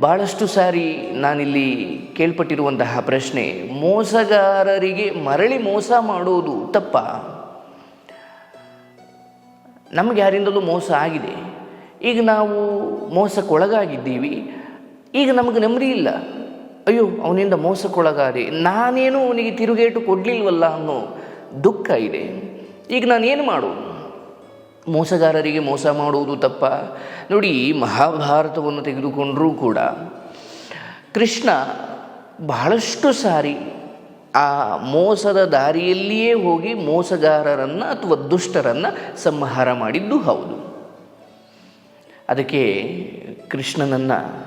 ಭಾಳಷ್ಟು ಸಾರಿ ನಾನಿಲ್ಲಿ ಕೇಳ್ಪಟ್ಟಿರುವಂತಹ ಪ್ರಶ್ನೆ, ಮೋಸಗಾರರಿಗೆ ಮರಳಿ ಮೋಸ ಮಾಡೋದು ತಪ್ಪ? ನಮಗೆ ಯಾರಿಂದಲೂ ಮೋಸ ಆಗಿದೆ. ಈಗ ನಾವು ಮೋಸಕ್ಕೊಳಗಾಗಿದ್ದೀವಿ. ಈಗ ನಮಗೆ ನೆಮ್ಮದಿ ಇಲ್ಲ. ಅಯ್ಯೋ, ಅವನಿಂದ ಮೋಸಕ್ಕೊಳಗಾದೆ. ನಾನೇನು ಅವನಿಗೆ ತಿರುಗೇಟು ಕೊಡಲಿಲ್ವಲ್ಲ ಅನ್ನೋ ದುಃಖ ಇದೆ. ಈಗ ನಾನೇನು ಮಾಡೋದು? ಮೋಸಗಾರರಿಗೆ ಮೋಸ ಮಾಡುವುದು ತಪ್ಪ. ನೋಡಿ, ಮಹಾಭಾರತವನ್ನು ತೆಗೆದುಕೊಂಡರೂ ಕೂಡ ಕೃಷ್ಣ ಬಹಳಷ್ಟು ಸಾರಿ ಆ ಮೋಸದ ದಾರಿಯಲ್ಲಿಯೇ ಹೋಗಿ ಮೋಸಗಾರರನ್ನು ಅಥವಾ ದುಷ್ಟರನ್ನು ಸಂಹಾರ ಮಾಡಿದ್ದು ಹೌದು. ಅದಕ್ಕೆ ಕೃಷ್ಣನನ್ನು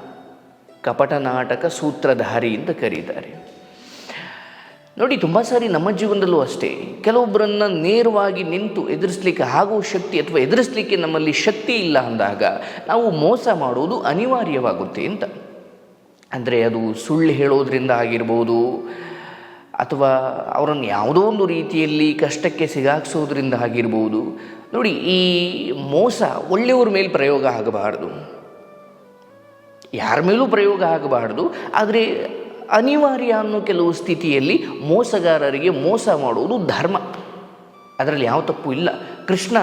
ಕಪಟ ನಾಟಕ ಸೂತ್ರಧಾರಿ ಅಂತ ಕರೀತಾರೆ. ನೋಡಿ, ತುಂಬ ಸಾರಿ ನಮ್ಮ ಜೀವನದಲ್ಲೂ ಅಷ್ಟೇ. ಕೆಲವೊಬ್ಬರನ್ನ ನೇರವಾಗಿ ನಿಂತು ಎದುರಿಸಲಿಕ್ಕೆ ಆಗುವ ಶಕ್ತಿ ಅಥವಾ ಎದುರಿಸಲಿಕ್ಕೆ ನಮ್ಮಲ್ಲಿ ಶಕ್ತಿ ಇಲ್ಲ ಅಂದಾಗ ನಾವು ಮೋಸ ಮಾಡೋದು ಅನಿವಾರ್ಯವಾಗುತ್ತೆ ಅಂತ. ಅಂದರೆ ಅದು ಸುಳ್ಳು ಹೇಳೋದ್ರಿಂದ ಆಗಿರ್ಬೋದು, ಅಥವಾ ಅವರನ್ನು ಯಾವುದೋ ಒಂದು ರೀತಿಯಲ್ಲಿ ಕಷ್ಟಕ್ಕೆ ಸಿಗಾಕ್ಸೋದ್ರಿಂದ ಆಗಿರ್ಬೋದು. ನೋಡಿ, ಈ ಮೋಸ ಒಳ್ಳೆಯವ್ರ ಮೇಲೆ ಪ್ರಯೋಗ ಆಗಬಾರ್ದು. ಯಾರ ಮೇಲೂ ಪ್ರಯೋಗ ಆಗಬಾರ್ದು. ಆದರೆ ಅನಿವಾರ್ಯ ಅನ್ನೋ ಕೆಲವು ಸ್ಥಿತಿಯಲ್ಲಿ ಮೋಸಗಾರರಿಗೆ ಮೋಸ ಮಾಡುವುದು ಧರ್ಮ. ಅದರಲ್ಲಿ ಯಾವ ತಪ್ಪು ಇಲ್ಲ. ಕೃಷ್ಣ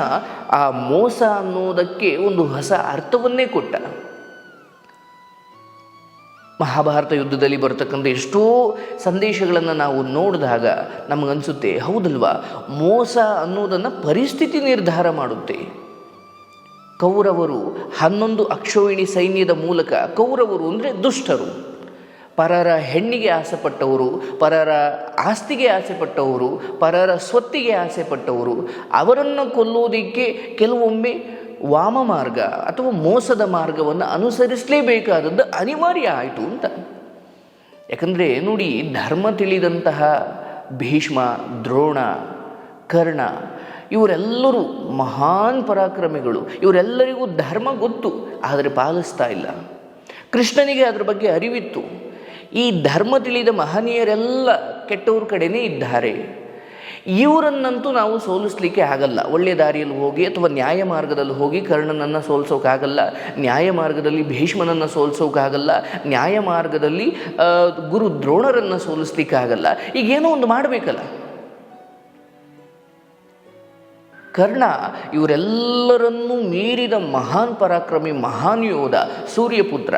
ಆ ಮೋಸ ಅನ್ನೋದಕ್ಕೆ ಒಂದು ಹೊಸ ಅರ್ಥವನ್ನೇ ಕೊಟ್ಟ. ಮಹಾಭಾರತ ಯುದ್ಧದಲ್ಲಿ ಬರತಕ್ಕಂಥ ಎಷ್ಟೋ ಸಂದೇಶಗಳನ್ನು ನಾವು ನೋಡಿದಾಗ ನಮಗನ್ಸುತ್ತೆ, ಹೌದಲ್ವಾ? ಮೋಸ ಅನ್ನೋದನ್ನು ಪರಿಸ್ಥಿತಿ ನಿರ್ಧಾರ ಮಾಡುತ್ತೆ. ಕೌರವರು ಹನ್ನೊಂದು ಅಕ್ಷೋಹಿಣಿ ಸೈನ್ಯದ ಮೂಲಕ ಕೌರವರು ಅಂದರೆ ದುಷ್ಟರು. ಪರರ ಹೆಣ್ಣಿಗೆ ಆಸೆಪಟ್ಟವರು, ಪರರ ಆಸ್ತಿಗೆ ಆಸೆಪಟ್ಟವರು, ಪರರ ಸ್ವತ್ತಿಗೆ ಆಸೆಪಟ್ಟವರು, ಅವರನ್ನು ಕೊಲ್ಲುವುದಕ್ಕೆ ಕೆಲವೊಮ್ಮೆ ವಾಮ ಮಾರ್ಗ ಅಥವಾ ಮೋಸದ ಮಾರ್ಗವನ್ನು ಅನುಸರಿಸಲೇಬೇಕಾದದ್ದು ಅನಿವಾರ್ಯ ಆಯಿತು ಅಂತ. ಯಾಕಂದರೆ ನೋಡಿ, ಧರ್ಮ ತಿಳಿದಂತಹ ಭೀಷ್ಮ, ದ್ರೋಣ, ಕರ್ಣ, ಇವರೆಲ್ಲರೂ ಮಹಾನ್ ಪರಾಕ್ರಮಿಗಳು. ಇವರೆಲ್ಲರಿಗೂ ಧರ್ಮ ಗೊತ್ತು, ಆದರೆ ಪಾಲಿಸ್ತಾ ಇಲ್ಲ. ಕೃಷ್ಣನಿಗೆ ಅದರ ಬಗ್ಗೆ ಅರಿವಿತ್ತು. ಈ ಧರ್ಮ ತಿಳಿದ ಮಹನೀಯರೆಲ್ಲ ಕೆಟ್ಟವ್ರ ಕಡೆನೇ ಇದ್ದಾರೆ. ಇವರನ್ನಂತೂ ನಾವು ಸೋಲಿಸ್ಲಿಕ್ಕೆ ಆಗಲ್ಲ. ಒಳ್ಳೆಯ ದಾರಿಯಲ್ಲಿ ಹೋಗಿ ಅಥವಾ ನ್ಯಾಯ ಮಾರ್ಗದಲ್ಲಿ ಹೋಗಿ ಕರ್ಣನನ್ನು ಸೋಲ್ಸೋಕ್ಕಾಗಲ್ಲ ನ್ಯಾಯ ಮಾರ್ಗದಲ್ಲಿ ಭೀಷ್ಮನನ್ನು ಸೋಲ್ಸೋಕ್ಕಾಗಲ್ಲ ನ್ಯಾಯ ಮಾರ್ಗದಲ್ಲಿ ಗುರು ದ್ರೋಣರನ್ನು ಸೋಲಿಸ್ಲಿಕ್ಕಾಗಲ್ಲ. ಈಗ ಏನೋ ಒಂದು ಮಾಡಬೇಕಲ್ಲ. ಕರ್ಣ ಇವರೆಲ್ಲರನ್ನೂ ಮೀರಿದ ಮಹಾನ್ ಪರಾಕ್ರಮಿ ಮಹಾನ್ ಯೋಧ ಸೂರ್ಯಪುತ್ರ.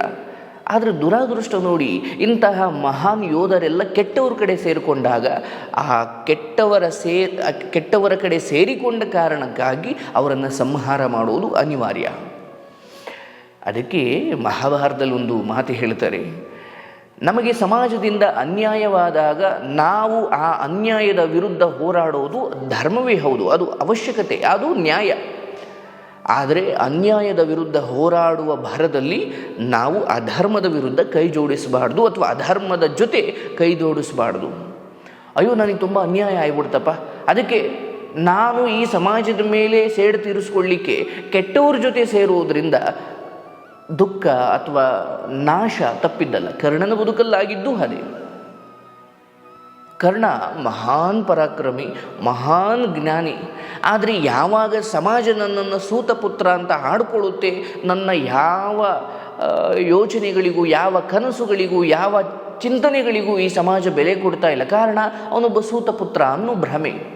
ಆದರೆ ದುರಾದೃಷ್ಟ ನೋಡಿ ಇಂತಹ ಮಹಾನ್ ಯೋಧರೆಲ್ಲ ಕೆಟ್ಟವರ ಕಡೆ ಸೇರಿಕೊಂಡಾಗ, ಆ ಕೆಟ್ಟವರ ಸೇ ಕೆಟ್ಟವರ ಕಡೆ ಸೇರಿಕೊಂಡ ಕಾರಣಕ್ಕಾಗಿ ಅವರನ್ನು ಸಂಹಾರ ಮಾಡುವುದು ಅನಿವಾರ್ಯ. ಅದಕ್ಕೆ ಮಹಾಭಾರತದಲ್ಲಿ ಒಂದು ಮಾತು ಹೇಳ್ತಾರೆ, ನಮಗೆ ಸಮಾಜದಿಂದ ಅನ್ಯಾಯವಾದಾಗ ನಾವು ಆ ಅನ್ಯಾಯದ ವಿರುದ್ಧ ಹೋರಾಡೋದು ಧರ್ಮವೇ ಹೌದು, ಅದು ಅವಶ್ಯಕತೆ, ಅದು ನ್ಯಾಯ. ಆದರೆ ಅನ್ಯಾಯದ ವಿರುದ್ಧ ಹೋರಾಡುವ ಭರದಲ್ಲಿ ನಾವು ಅಧರ್ಮದ ವಿರುದ್ಧ ಕೈ ಜೋಡಿಸಬಾರ್ದು ಅಥವಾ ಅಧರ್ಮದ ಜೊತೆ ಕೈ ಜೋಡಿಸಬಾರ್ದು. ಅಯ್ಯೋ, ನನಗೆ ತುಂಬ ಅನ್ಯಾಯ ಆಗ್ಬಿಡ್ತಪ್ಪ. ಅದಕ್ಕೆ ನಾನು ಈ ಸಮಾಜದ ಮೇಲೆ ಸೇಡು ತೀರಿಸ್ಕೊಳ್ಳಿಕ್ಕೆ ಕೆಟ್ಟವ್ರ ಜೊತೆ ಸೇರುವುದರಿಂದ ದುಃಖ ಅಥವಾ ನಾಶ ತಪ್ಪಿದ್ದಲ್ಲ. ಕರ್ಣನ ಬದುಕಲ್ಲಾಗಿದ್ದು ಅದೇ. ಕರ್ಣ ಮಹಾನ್ ಪರಾಕ್ರಮಿ, ಮಹಾನ್ ಜ್ಞಾನಿ. ಆದರೆ ಯಾವಾಗ ಸಮಾಜ ನನ್ನನ್ನು ಸೂತಪುತ್ರ ಅಂತ ಆಡ್ಕೊಳ್ಳುತ್ತೆ, ನನ್ನ ಯಾವ ಯೋಚನೆಗಳಿಗೂ, ಯಾವ ಕನಸುಗಳಿಗೂ, ಯಾವ ಚಿಂತನೆಗಳಿಗೂ ಈ ಸಮಾಜ ಬೆಲೆ ಕೊಡ್ತಾ ಇಲ್ಲ. ಕಾರಣ, ಅವನೊಬ್ಬ ಸೂತಪುತ್ರ ಅನ್ನೋ ಭ್ರಮೆ.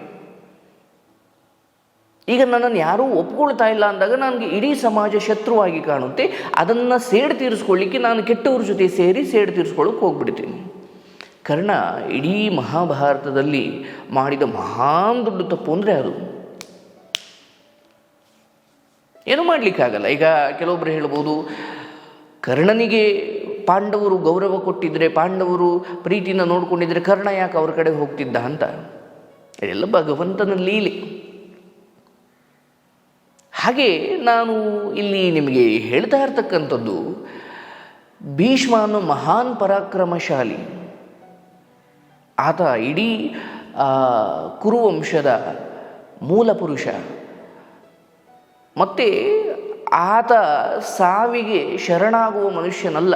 ಈಗ ನನ್ನನ್ನು ಯಾರೂ ಒಪ್ಕೊಳ್ತಾ ಇಲ್ಲ ಅಂದಾಗ ನನಗೆ ಇಡೀ ಸಮಾಜ ಶತ್ರುವಾಗಿ ಕಾಣುತ್ತೆ. ಅದನ್ನು ಸೇಡು ತೀರಿಸ್ಕೊಳ್ಳಿಕ್ಕೆ ನಾನು ಕೆಟ್ಟವ್ರ ಜೊತೆ ಸೇರಿ ಸೇಡು ತೀರಿಸ್ಕೊಳ್ಳೋಕೆ ಹೋಗ್ಬಿಡ್ತೀನಿ. ಕರ್ಣ ಇಡೀ ಮಹಾಭಾರತದಲ್ಲಿ ಮಾಡಿದ ಮಹಾನ್ ದೊಡ್ಡ ತಪ್ಪು ಅಂದರೆ ಅದು. ಏನು ಮಾಡಲಿಕ್ಕಾಗಲ್ಲ? ಈಗ ಕೆಲವೊಬ್ಬರು ಹೇಳ್ಬೋದು, ಕರ್ಣನಿಗೆ ಪಾಂಡವರು ಗೌರವ ಕೊಟ್ಟಿದ್ದರೆ ಪಾಂಡವರು ಪ್ರೀತಿನ ನೋಡ್ಕೊಂಡಿದ್ರೆ ಕರ್ಣ ಯಾಕೆ ಅವ್ರ ಕಡೆ ಹೋಗ್ತಿದ್ದ ಅಂತ? ಇದೆಲ್ಲ ಭಗವಂತನ ಲೀಲೆ. ಹಾಗೆ ನಾನು ಇಲ್ಲಿ ನಿಮಗೆ ಹೇಳ್ತಾ ಇರ್ತಕ್ಕಂಥದ್ದು, ಭೀಷ್ಮ ಅನ್ನೋ ಮಹಾನ್ ಪರಾಕ್ರಮಶಾಲಿ. ಆತ ಇಡೀ ಕುರುವಂಶದ ಮೂಲ ಪುರುಷ ಮತ್ತು ಆತ ಸಾವಿಗೆ ಶರಣಾಗುವ ಮನುಷ್ಯನಲ್ಲ,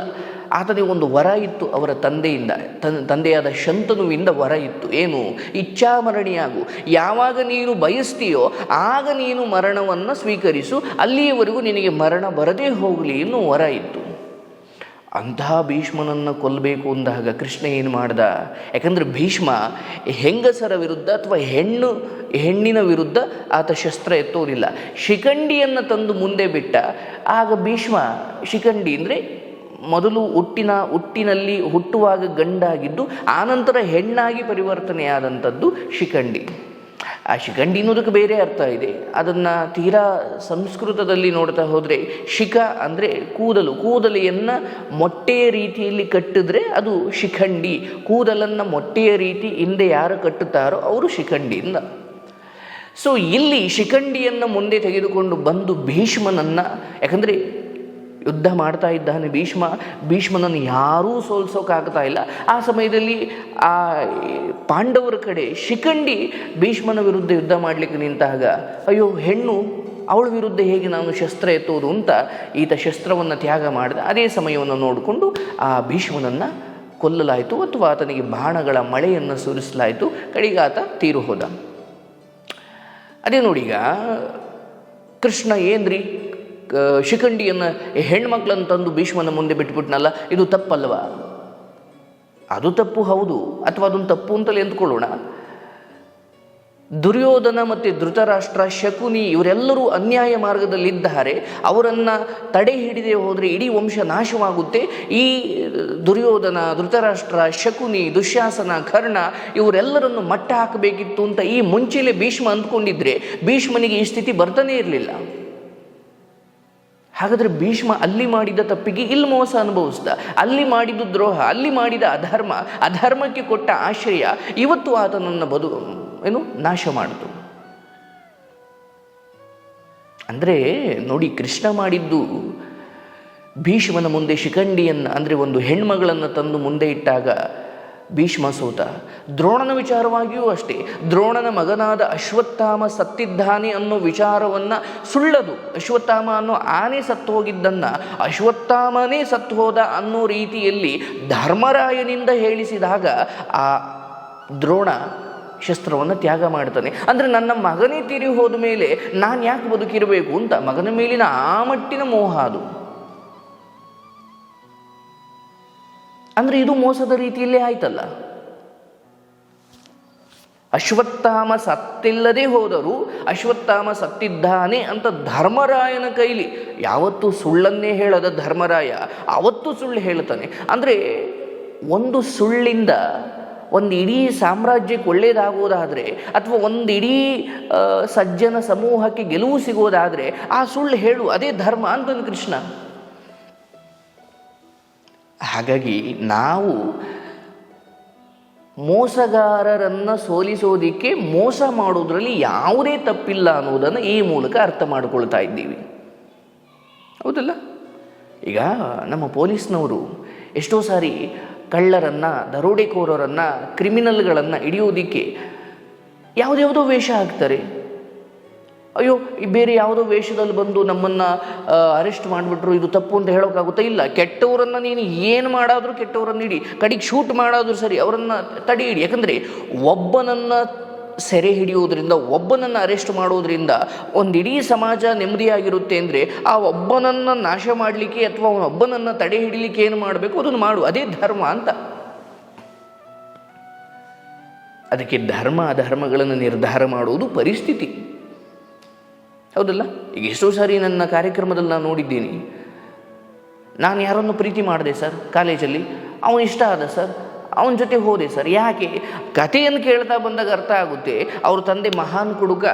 ಆತನಿಗೆ ಒಂದು ವರ ಇತ್ತು ಅವರ ತಂದೆಯಿಂದ, ತನ್, ತಂದೆಯಾದ ಶಂತನುವಿಂದ ವರ ಇತ್ತು. ಏನು? ಇಚ್ಛಾಮರಣಿಯಾಗು. ಯಾವಾಗ ನೀನು ಬಯಸ್ತೀಯೋ, ಆಗ ನೀನು ಮರಣವನ್ನು ಸ್ವೀಕರಿಸು. ಅಲ್ಲಿಯವರೆಗೂ ನಿನಗೆ ಮರಣ ಬರದೇ ಹೋಗಲಿ ಎನ್ನುವ ವರ ಇತ್ತು. ಅಂತಹ ಭೀಷ್ಮನನ್ನು ಕೊಲ್ಲಬೇಕು ಅಂದಾಗ ಕೃಷ್ಣ ಏನು ಮಾಡ್ದ? ಯಾಕಂದರೆ ಭೀಷ್ಮ ಹೆಂಗಸರ ವಿರುದ್ಧ ಅಥವಾ ಹೆಣ್ಣು, ಹೆಣ್ಣಿನ ವಿರುದ್ಧ ಆತ ಶಸ್ತ್ರ ಎತ್ತೋರಿಲ್ಲ ಶಿಖಂಡಿಯನ್ನು ತಂದು ಮುಂದೆ ಬಿಟ್ಟ. ಆಗ ಭೀಷ್ಮ, ಶಿಖಂಡಿ ಅಂದರೆ ಮೊದಲು ಹುಟ್ಟಿನ, ಹುಟ್ಟಿನಲ್ಲಿ ಹುಟ್ಟುವಾಗ ಗಂಡಾಗಿದ್ದು, ಆನಂತರ ಹೆಣ್ಣಾಗಿ ಪರಿವರ್ತನೆಯಾದಂಥದ್ದು ಶಿಖಂಡಿ. ಆ ಶಿಖಂಡಿ ಅನ್ನೋದಕ್ಕೆ ಬೇರೆ ಅರ್ಥ ಇದೆ. ಅದನ್ನು ತೀರಾ ಸಂಸ್ಕೃತದಲ್ಲಿ ನೋಡ್ತಾ ಹೋದರೆ ಶಿಖ ಅಂದರೆ ಕೂದಲು. ಕೂದಲೆಯನ್ನು ಮೊಟ್ಟೆಯ ರೀತಿಯಲ್ಲಿ ಕಟ್ಟಿದ್ರೆ ಅದು ಶಿಖಂಡಿ. ಕೂದಲನ್ನು ಮೊಟ್ಟೆಯ ರೀತಿ ಹಿಂದೆ ಯಾರು ಕಟ್ಟುತ್ತಾರೋ ಅವರು ಶಿಖಂಡಿಯಿಂದ. ಸೊ ಇಲ್ಲಿ ಶಿಖಂಡಿಯನ್ನು ಮುಂದೆ ತೆಗೆದುಕೊಂಡು ಬಂದು ಭೀಷ್ಮನನ್ನು, ಯಾಕಂದರೆ ಯುದ್ಧ ಮಾಡ್ತಾ ಇದ್ದಾನೆ ಭೀಷ್ಮ, ಭೀಷ್ಮನನ್ನು ಯಾರೂ ಸೋಲ್ಸೋಕ್ಕಾಗ್ತಾ ಇಲ್ಲ. ಆ ಸಮಯದಲ್ಲಿ ಆ ಪಾಂಡವರ ಕಡೆ ಶಿಖಂಡಿ ಭೀಷ್ಮನ ವಿರುದ್ಧ ಯುದ್ಧ ಮಾಡಲಿಕ್ಕೆ ನಿಂತಾಗ, ಅಯ್ಯೋ, ಹೆಣ್ಣು, ಅವಳ ವಿರುದ್ಧ ಹೇಗೆ ನಾನು ಶಸ್ತ್ರ ಎತ್ತೋದು ಅಂತ ಈತ ಶಸ್ತ್ರವನ್ನು ತ್ಯಾಗ ಮಾಡಿದ. ಅದೇ ಸಮಯವನ್ನು ನೋಡಿಕೊಂಡು ಆ ಭೀಷ್ಮನನ್ನು ಕೊಲ್ಲಲಾಯಿತು ಅಥವಾ ಆತನಿಗೆ ಬಾಣಗಳ ಮಳೆಯನ್ನು ಸುರಿಸಲಾಯಿತು. ಕಡೆಗೆ ಆತ ತೀರು ಹೋದ. ಅದೇ ನೋಡಿ ಈಗ, ಕೃಷ್ಣ, ಏನ್ರಿ? ಶಿಖಂಡಿಯನ್ನು ಹೆಣ್ಮಕ್ಳನ್ನು ತಂದು ಭೀಷ್ಮನ ಮುಂದೆ ಬಿಟ್ಬಿಟ್ನಲ್ಲ, ಇದು ತಪ್ಪಲ್ವಾ? ಅದು ತಪ್ಪು ಹೌದು, ಅಥವಾ ಅದೊಂದು ತಪ್ಪು ಅಂತಲೇ ಎಂದ್ಕೊಳ್ಳೋಣ ದುರ್ಯೋಧನ ಮತ್ತು ಧೃತರಾಷ್ಟ್ರ, ಶಕುನಿ ಇವರೆಲ್ಲರೂ ಅನ್ಯಾಯ ಮಾರ್ಗದಲ್ಲಿದ್ದಾರೆ. ಅವರನ್ನು ತಡೆ ಹಿಡಿದೇ ಹೋದರೆ ಇಡೀ ವಂಶ ನಾಶವಾಗುತ್ತೆ. ಈ ದುರ್ಯೋಧನ, ಧೃತರಾಷ್ಟ್ರ, ಶಕುನಿ ದುಶ್ಯಾಸನ ಕರ್ಣ ಇವರೆಲ್ಲರನ್ನು ಮಟ್ಟ ಹಾಕಬೇಕಿತ್ತು ಅಂತ ಈ ಮುಂಚೆಲೆ ಭೀಷ್ಮ ಅಂದ್ಕೊಂಡಿದ್ರೆ ಭೀಷ್ಮನಿಗೆ ಈ ಸ್ಥಿತಿ ಬರ್ತಾನೇ ಇರಲಿಲ್ಲ. ಹಾಗಾದರೆ ಭೀಷ್ಮ ಅಲ್ಲಿ ಮಾಡಿದ ತಪ್ಪಿಗೆ ಇಲ್ಲಿ ಮೋಸ ಅನುಭವಿಸ್ದ. ಅಲ್ಲಿ ಮಾಡಿದ ದ್ರೋಹ, ಅಲ್ಲಿ ಮಾಡಿದ ಅಧರ್ಮ, ಅಧರ್ಮಕ್ಕೆ ಕೊಟ್ಟ ಆಶ್ರಯ ಇವತ್ತು ಆತನನ್ನು ಬದು, ಏನು, ನಾಶ ಮಾಡಿತು. ಅಂದರೆ ನೋಡಿ, ಕೃಷ್ಣ ಮಾಡಿದ್ದು ಭೀಷ್ಮನ ಮುಂದೆ ಶಿಖಂಡಿಯನ್ನು, ಅಂದರೆ ಒಂದು ಹೆಣ್ಮಗಳನ್ನು ತಂದು ಮುಂದೆ ಇಟ್ಟಾಗ ಭೀಷ್ಮ ಸೂತ ದ್ರೋಣನ ವಿಚಾರವಾಗಿಯೂ ಅಷ್ಟೇ. ದ್ರೋಣನ ಮಗನಾದ ಅಶ್ವತ್ಥಾಮ ಸತ್ತಿದ್ದಾನೆ ಅನ್ನೋ ವಿಚಾರವನ್ನು ಸುಳ್ಳದು. ಅಶ್ವತ್ಥಾಮ ಅನ್ನೋ ಆನೆ ಸತ್ತು ಹೋಗಿದ್ದನ್ನು ಅಶ್ವತ್ಥಾಮನೇ ಸತ್ತು ಹೋದ ಅನ್ನೋ ರೀತಿಯಲ್ಲಿ ಧರ್ಮರಾಯನಿಂದ ಹೇಳಿಸಿದಾಗ ಆ ದ್ರೋಣ ಶಸ್ತ್ರವನ್ನು ತ್ಯಾಗ ಮಾಡ್ತಾನೆ. ಅಂದರೆ ನನ್ನ ಮಗನೇ ತೀರಿ ಹೋದ ಮೇಲೆ ನಾನು ಯಾಕೆ ಬದುಕಿರಬೇಕು ಅಂತ ಮಗನ ಮೇಲಿನ ಆ ಮಟ್ಟಿನ ಮೋಹ ಅದು. ಅಂದರೆ ಇದು ಮೋಸದ ರೀತಿಯಲ್ಲೇ ಆಯ್ತಲ್ಲ? ಅಶ್ವತ್ಥಾಮ ಸತ್ತಿಲ್ಲದೆ ಹೋದರೂ ಅಶ್ವತ್ಥಾಮ ಸತ್ತಿದ್ದಾನೆ ಅಂತ ಧರ್ಮರಾಯನ ಕೈಲಿ, ಯಾವತ್ತು ಸುಳ್ಳನ್ನೇ ಹೇಳದ ಧರ್ಮರಾಯ ಅವತ್ತು ಸುಳ್ಳು ಹೇಳ್ತಾನೆ. ಅಂದರೆ ಒಂದು ಸುಳ್ಳಿಂದ ಒಂದು ಇಡೀ ಸಾಮ್ರಾಜ್ಯಕ್ಕೆ ಒಳ್ಳೆಯದಾಗುವುದಾದರೆ ಅಥವಾ ಒಂದು ಇಡೀ ಸಜ್ಜನ ಸಮೂಹಕ್ಕೆ ಗೆಲುವು ಸಿಗುವುದಾದರೆ ಆ ಸುಳ್ಳು ಹೇಳು, ಅದೇ ಧರ್ಮ ಅಂತಂದು ಕೃಷ್ಣ. ಹಾಗಾಗಿ ನಾವು ಮೋಸಗಾರರನ್ನು ಸೋಲಿಸೋದಿಕ್ಕೆ ಮೋಸ ಮಾಡೋದ್ರಲ್ಲಿ ಯಾವುದೇ ತಪ್ಪಿಲ್ಲ ಅನ್ನೋದನ್ನು ಈ ಮೂಲಕ ಅರ್ಥ ಮಾಡಿಕೊಳ್ತಾ ಇದ್ದೀವಿ. ಹೌದಲ್ಲ? ಈಗ ನಮ್ಮ ಪೊಲೀಸ್ನವರು ಎಷ್ಟೋ ಸಾರಿ ಕಳ್ಳರನ್ನು, ದರೋಡೆಕೋರರನ್ನು, ಕ್ರಿಮಿನಲ್ಗಳನ್ನು ಹಿಡಿಯೋದಿಕ್ಕೆ ಯಾವುದ್ಯಾವುದೋ ವೇಷ ಹಾಕ್ತಾರೆ. ಅಯ್ಯೋ ಬೇರೆ ಯಾವುದೋ ವೇಷದಲ್ಲಿ ಬಂದು ನಮ್ಮನ್ನು ಅರೆಸ್ಟ್ ಮಾಡಿಬಿಟ್ರು, ಇದು ತಪ್ಪು ಅಂತ ಹೇಳೋಕ್ಕಾಗುತ್ತಾ ಇಲ್ಲ. ಕೆಟ್ಟವರನ್ನು ನೀನು ಏನು ಮಾಡಾದರೂ ಕೆಟ್ಟವರನ್ನು ಇಡಿ ಕಡೆಗೆ ಶೂಟ್ ಮಾಡಾದರೂ ಸರಿ, ಅವರನ್ನು ತಡೆ ಹಿಡಿ. ಯಾಕಂದರೆ ಒಬ್ಬನನ್ನು ಸೆರೆ ಹಿಡಿಯೋದ್ರಿಂದ ಒಬ್ಬನನ್ನು ಅರೆಸ್ಟ್ ಮಾಡೋದ್ರಿಂದ ಒಂದು ಇಡೀ ಸಮಾಜ ನೆಮ್ಮದಿಯಾಗಿರುತ್ತೆ ಅಂದರೆ ಆ ಒಬ್ಬನನ್ನು ನಾಶ ಮಾಡಲಿಕ್ಕೆ ಅಥವಾ ಒಬ್ಬನನ್ನು ತಡೆ ಹಿಡಿಲಿಕ್ಕೆ ಏನು ಮಾಡಬೇಕು, ಅದನ್ನು ಮಾಡು. ಅದೇ ಧರ್ಮ ಅಂತ. ಅದಕ್ಕೆ ಧರ್ಮ ಅಧರ್ಮಗಳನ್ನು ನಿರ್ಧಾರ ಮಾಡುವುದು ಪರಿಸ್ಥಿತಿ. ಹೌದಲ್ಲ? ಈಗ ಎಷ್ಟೋ ಸಾರಿ ನನ್ನ ಕಾರ್ಯಕ್ರಮದಲ್ಲಿ ನಾನು ನೋಡಿದ್ದೀನಿ. ನಾನು ಯಾರನ್ನು ಪ್ರೀತಿ ಮಾಡಿದೆ ಸರ್? ಕಾಲೇಜಲ್ಲಿ. ಅವನು ಇಷ್ಟ ಆದ ಸರ್? ಅವನ ಜೊತೆ ಹೋದೆ ಸರ್. ಯಾಕೆ? ಕಥೆಯನ್ನು ಕೇಳ್ತಾ ಬಂದಾಗ ಅರ್ಥ ಆಗುತ್ತೆ. ಅವ್ರ ತಂದೆ ಮಹಾನ್ ಕುಡುಕ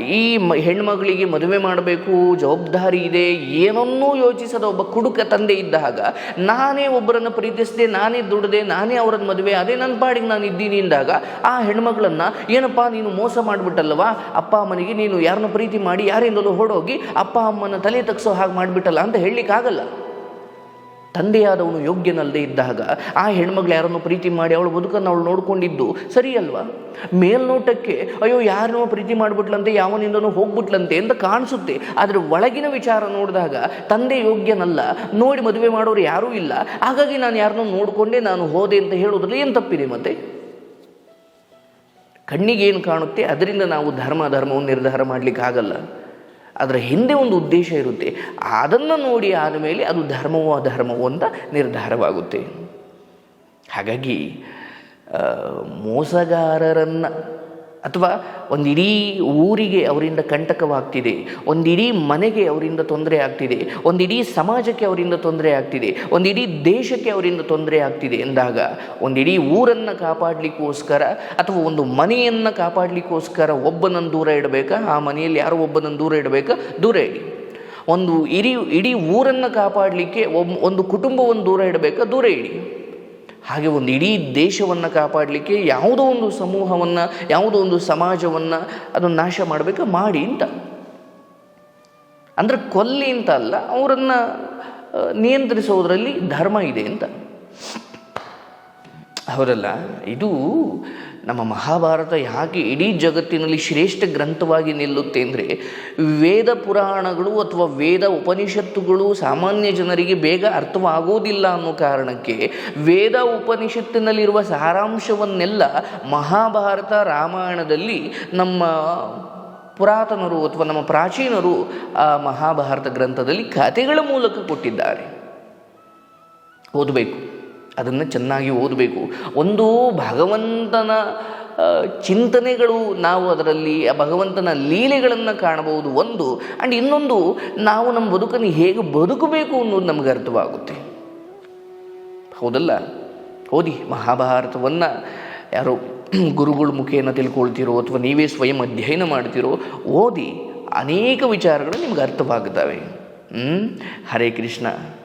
ಈ ಮ, ಹೆಣ್ಮಗಳಿಗೆ ಮದುವೆ ಮಾಡಬೇಕು, ಜವಾಬ್ದಾರಿ ಇದೆ, ಏನನ್ನೂ ಯೋಚಿಸದ ಒಬ್ಬ ಕುಡುಕ ತಂದೆ ಇದ್ದಾಗ ನಾನೇ ಒಬ್ಬರನ್ನು ಪ್ರೀತಿಸಿದೆ, ನಾನೇ ದುಡ್ದೆ, ನಾನೇ ಅವರನ್ನು ಮದುವೆ, ಅದೇ ನನ್ನ ಪಾಡಿಗೆ ನಾನು ಇದ್ದೀನಿ ಅಂದಾಗ ಆ ಹೆಣ್ಮಗಳನ್ನು, ಏನಪ್ಪ, ನೀನು ಮೋಸ ಮಾಡಿಬಿಟ್ಟಲ್ವಾ? ಅಪ್ಪ ಅಮ್ಮನಿಗೆ ನೀನು ಯಾರನ್ನ ಪ್ರೀತಿ ಮಾಡಿ, ಯಾರಿಂದಲೂ ಹೊಡೋಗಿ ಅಪ್ಪ ಅಮ್ಮನ ತಲೆ ತಗ್ಸೋ ಹಾಗೆ ಮಾಡಿಬಿಟ್ಟಲ್ಲ? ಅಂತ ಹೇಳಲಿಕ್ಕಾಗಲ್ಲ. ತಂದೆಯಾದವನು ಯೋಗ್ಯನಲ್ಲದೆ ಇದ್ದಾಗ ಆ ಹೆಣ್ಮಗಳು ಯಾರನ್ನು ಪ್ರೀತಿ ಮಾಡಿ ಅವಳು ಬದುಕನ್ನು ಅವಳು ನೋಡ್ಕೊಂಡಿದ್ದು ಸರಿ ಅಲ್ವಾ? ಮೇಲ್ನೋಟಕ್ಕೆ, ಅಯ್ಯೋ, ಯಾರನ್ನೋ ಪ್ರೀತಿ ಮಾಡಿಬಿಟ್ಲಂತೆ, ಯಾವನಿಂದನೂ ಹೋಗ್ಬಿಟ್ಲಂತೆ ಅಂತ ಕಾಣಿಸುತ್ತೆ. ಆದರೆ ಒಳಗಿನ ವಿಚಾರ ನೋಡಿದಾಗ ತಂದೆ ಯೋಗ್ಯನಲ್ಲ, ನೋಡಿ ಮದುವೆ ಮಾಡೋರು ಯಾರೂ ಇಲ್ಲ. ಹಾಗಾಗಿ ನಾನು ಯಾರನ್ನೂ ನೋಡಿಕೊಂಡೆ ನಾನು ಹೋದೆ ಅಂತ ಹೇಳೋದ್ರಲ್ಲಿ ಏನು ತಪ್ಪಿದೆ ಮತ್ತೆ? ಕಣ್ಣಿಗೆ ಏನು ಕಾಣುತ್ತೆ? ಅದರಿಂದ ನಾವು ಧರ್ಮ, ಧರ್ಮವನ್ನು ನಿರ್ಧಾರ ಮಾಡಲಿಕ್ಕೆ ಆಗಲ್ಲ ಅದರ ಹಿಂದೆ ಒಂದು ಉದ್ದೇಶ ಇರುತ್ತೆ. ಅದನ್ನು ನೋಡಿ ಆದಮೇಲೆ ಅದು ಧರ್ಮವೋ ಅಧರ್ಮವೋ ಅಂತ ನಿರ್ಧಾರವಾಗುತ್ತೆ. ಹಾಗಾಗಿ ಮೋಸಗಾರರನ್ನು ಅಥವಾ ಒಂದಿಡೀ ಊರಿಗೆ ಅವರಿಂದ ಕಂಟಕವಾಗ್ತಿದೆ, ಒಂದಿಡೀ ಮನೆಗೆ ಅವರಿಂದ ತೊಂದರೆ ಆಗ್ತಿದೆ, ಒಂದಿಡೀ ಸಮಾಜಕ್ಕೆ ಅವರಿಂದ ತೊಂದರೆ ಆಗ್ತಿದೆ, ಒಂದಿಡೀ ದೇಶಕ್ಕೆ ಅವರಿಂದ ತೊಂದರೆ ಆಗ್ತಿದೆ ಎಂದಾಗ, ಒಂದಿಡೀ ಊರನ್ನು ಕಾಪಾಡಲಿಕ್ಕೋಸ್ಕರ ಅಥವಾ ಒಂದು ಮನೆಯನ್ನು ಕಾಪಾಡಲಿಕ್ಕೋಸ್ಕರ ಒಬ್ಬನನ್ನು ದೂರ ಇಡಬೇಕಾ? ಆ ಮನೆಯಲ್ಲಿ ಯಾರೋ ಒಬ್ಬನನ್ನು ದೂರ ಇಡಬೇಕಾ? ದೂರ ಇಡಿ. ಒಂದು ಇಡೀ ಇಡೀ ಊರನ್ನು ಕಾಪಾಡಲಿಕ್ಕೆ ಒಬ್ಬ ಒಂದು ಕುಟುಂಬವನ್ನು ದೂರ ಇಡಬೇಕಾ? ದೂರ ಇಡಿ. ಹಾಗೆ ಒಂದು ಇಡೀ ದೇಶವನ್ನು ಕಾಪಾಡಲಿಕ್ಕೆ ಯಾವುದೋ ಒಂದು ಸಮೂಹವನ್ನು, ಯಾವುದೋ ಒಂದು ಸಮಾಜವನ್ನು ಅದನ್ನು ನಾಶ ಮಾಡಬೇಕು? ಮಾಡಿ ಅಂತ. ಅಂದರೆ ಕೊಲ್ಲಿ ಅಂತ ಅಲ್ಲ, ಅವರನ್ನು ನಿಯಂತ್ರಿಸೋದ್ರಲ್ಲಿ ಧರ್ಮ ಇದೆ ಅಂತ. ಹೌದಲ್ಲ ಇದು ನಮ್ಮ ಮಹಾಭಾರತ ಯಾಕೆ ಇಡೀ ಜಗತ್ತಿನಲ್ಲಿ ಶ್ರೇಷ್ಠ ಗ್ರಂಥವಾಗಿ ನಿಲ್ಲುತ್ತೆ ಅಂದರೆ ವೇದ ಪುರಾಣಗಳು ಅಥವಾ ವೇದ ಉಪನಿಷತ್ತುಗಳು ಸಾಮಾನ್ಯ ಜನರಿಗೆ ಬೇಗ ಅರ್ಥವಾಗುವುದಿಲ್ಲ ಅನ್ನೋ ಕಾರಣಕ್ಕೆ ವೇದ ಉಪನಿಷತ್ತಿನಲ್ಲಿರುವ ಸಾರಾಂಶವನ್ನೆಲ್ಲ ಮಹಾಭಾರತ ರಾಮಾಯಣದಲ್ಲಿ ನಮ್ಮ ಪುರಾತನರು ಅಥವಾ ನಮ್ಮ ಪ್ರಾಚೀನರು ಆ ಮಹಾಭಾರತ ಗ್ರಂಥದಲ್ಲಿ ಕಥೆಗಳ ಮೂಲಕ ಕೊಟ್ಟಿದ್ದಾರೆ. ಓದಬೇಕು. ಅದನ್ನು ಚೆನ್ನಾಗಿ ಓದಬೇಕು. ಒಂದು ಭಗವಂತನ ಚಿಂತನೆಗಳು ನಾವು ಅದರಲ್ಲಿ, ಆ ಭಗವಂತನ ಲೀಲೆಗಳನ್ನು ಕಾಣಬಹುದು ಒಂದು. ಆ್ಯಂಡ್ ಇನ್ನೊಂದು, ನಾವು ನಮ್ಮ ಬದುಕನ್ನು ಹೇಗೆ ಬದುಕಬೇಕು ಅನ್ನೋದು ನಮಗೆ ಅರ್ಥವಾಗುತ್ತೆ. ಹೌದಲ್ಲ? ಓದಿ, ಮಹಾಭಾರತವನ್ನು ಯಾರೋ ಗುರುಗಳ ಮುಖೇನ ತಿಳ್ಕೊಳ್ತಿರೋ ಅಥವಾ ನೀವೇ ಸ್ವಯಂ ಅಧ್ಯಯನ ಮಾಡ್ತಿರೋ, ಓದಿ, ಅನೇಕ ವಿಚಾರಗಳು ನಿಮ್ಗೆ ಅರ್ಥವಾಗುತ್ತವೆ ಹ್ಮ್? ಹರೇ ಕೃಷ್ಣ.